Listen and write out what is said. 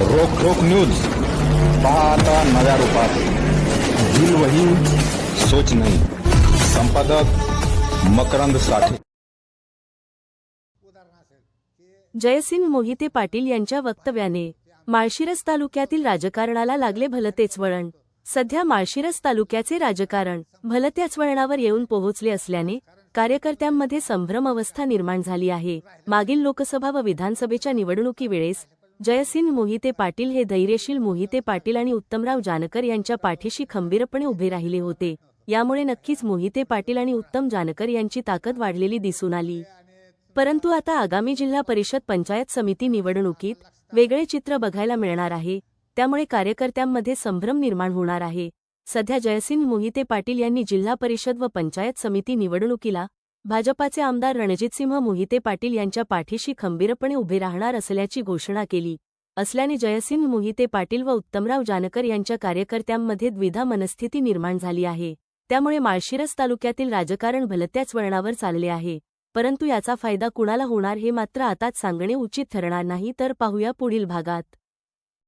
रोख रोख न्यूज. पाहता नव्या रूपात. दिल वही सोच नाही. संपादक मकरंद साठे. जयसिंग मोहिते पाटील यांच्या वक्तव्याने माळशिरस तालुक्यातील राजकारणाला लागले भलतेच वळण. सध्या माळशिरस तालुक्याचे राजकारण भलत्याच वळणावर येऊन पोहोचले असल्याने कार्यकर्त्यांमध्ये संभ्रम अवस्था निर्माण झाली आहे. मागील लोकसभा व विधानसभेच्या निवडणुकीवेळेस जयसिंह मोहिते पाटील हे धैर्यशील मोहिते पाटील आणि उत्तमराव जानकर यांच्या पाठीशी खंबीरपणे उभे राहिले होते. यामुळे नक्कीच मोहिते पाटील आणि उत्तम जानकर यांची ताकद वाढलेली दिसून आली. परंतु आता आगामी जिल्हा परिषद पंचायत समिती निवडणुकीत वेगळे चित्र बघायला मिळणार आहे. त्यामुळे कार्यकर्त्यांमध्ये संभ्रम निर्माण होणार आहे. सध्या जयसिंह मोहिते पाटील यांनी जिल्हा परिषद व पंचायत समिती निवडणुकीला भाजपाचे आमदार रणजितसिंह मोहिते पाटील यांच्या पाठीशी खंबीरपणे उभे राहणार असल्याची घोषणा केली. असल्याने जयसिंह मोहिते पाटील व उत्तमराव जानकर यांच्या कार्यकर्त्यांमध्ये द्विधा मनस्थिती निर्माण झाली आहे. त्यामुळे माळशिरस तालुक्यातील राजकारण भलत्याच वळणावर चालले आहे. परंतु याचा फायदा कुणाला होणार हे मात्र आताच सांगणे उचित ठरणार नाही तर पाहूया पुढील भागात.